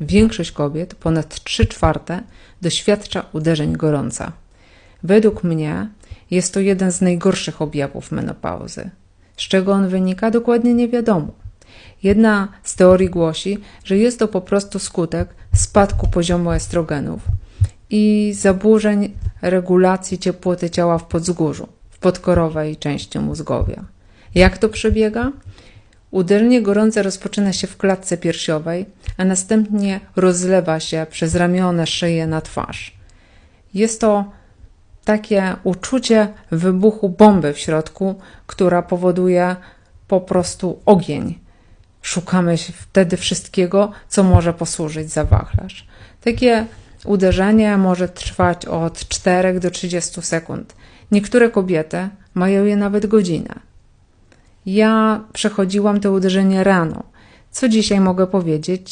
większość kobiet, ponad 3 czwarte, doświadcza uderzeń gorąca. Według mnie jest to jeden z najgorszych objawów menopauzy. Z czego on wynika, dokładnie nie wiadomo. Jedna z teorii głosi, że jest to po prostu skutek spadku poziomu estrogenów i zaburzeń regulacji ciepłoty ciała w podzgórzu, w podkorowej części mózgowia. Jak to przebiega? Uderzenie gorące rozpoczyna się w klatce piersiowej, a następnie rozlewa się przez ramiona, szyję na twarz. Jest to takie uczucie wybuchu bomby w środku, która powoduje po prostu ogień. Szukamy wtedy wszystkiego, co może posłużyć za wachlarz. Takie uderzenie może trwać od 4 do 30 sekund. Niektóre kobiety mają je nawet godzinę. Ja przechodziłam to uderzenie rano. Co dzisiaj mogę powiedzieć?